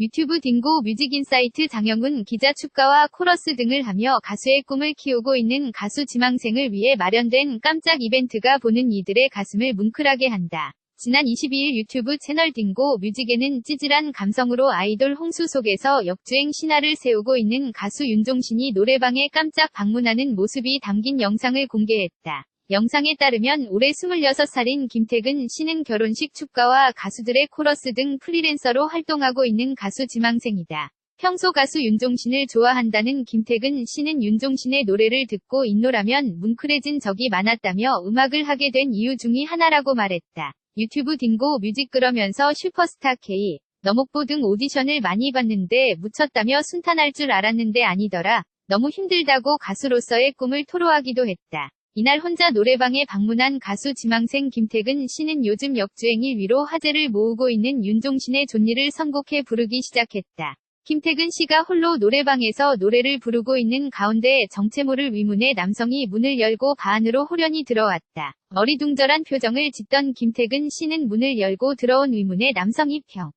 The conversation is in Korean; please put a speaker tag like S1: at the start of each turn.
S1: 유튜브 딩고 뮤직인사이트 장영훈 기자 축가와 코러스 등을 하며 가수의 꿈을 키우고 있는 가수 지망생을 위해 마련된 깜짝 이벤트가 보는 이들의 가슴을 뭉클하게 한다. 지난 22일 유튜브 채널 딩고 뮤직에는 찌질한 감성으로 아이돌 홍수 속에서 역주행 신화를 세우고 있는 가수 윤종신이 노래방에 깜짝 방문하는 모습이 담긴 영상을 공개했다. 영상에 따르면 올해 26살인 김태근 씨는 결혼식 축가와 가수들의 코러스 등 프리랜서로 활동하고 있는 가수 지망생이다. 평소 가수 윤종신을 좋아한다는 김태근 씨는 윤종신의 노래를 듣고 인노라면 뭉클해진 적이 많았다며 음악을 하게 된 이유 중의 하나라고 말했다. 유튜브 딩고 뮤직 그러면서 슈퍼스타 K, 너목보 등 오디션을 많이 봤는데 묻혔다며 순탄할 줄 알았는데 아니더라. 너무 힘들다고 가수로서의 꿈을 토로하기도 했다. 이날 혼자 노래방에 방문한 가수 지망생 김태근 씨는 요즘 역주행이 위로 화제를 모으고 있는 윤종신의 존니를 선곡해 부르기 시작했다. 김태근 씨가 홀로 노래방에서 노래를 부르고 있는 가운데 정체모를 위문에 남성이 문을 열고 바 안으로 호련히 들어왔다. 어리둥절한 표정을 짓던 김태근 씨는 문을 열고 들어온 위문에 남성이 평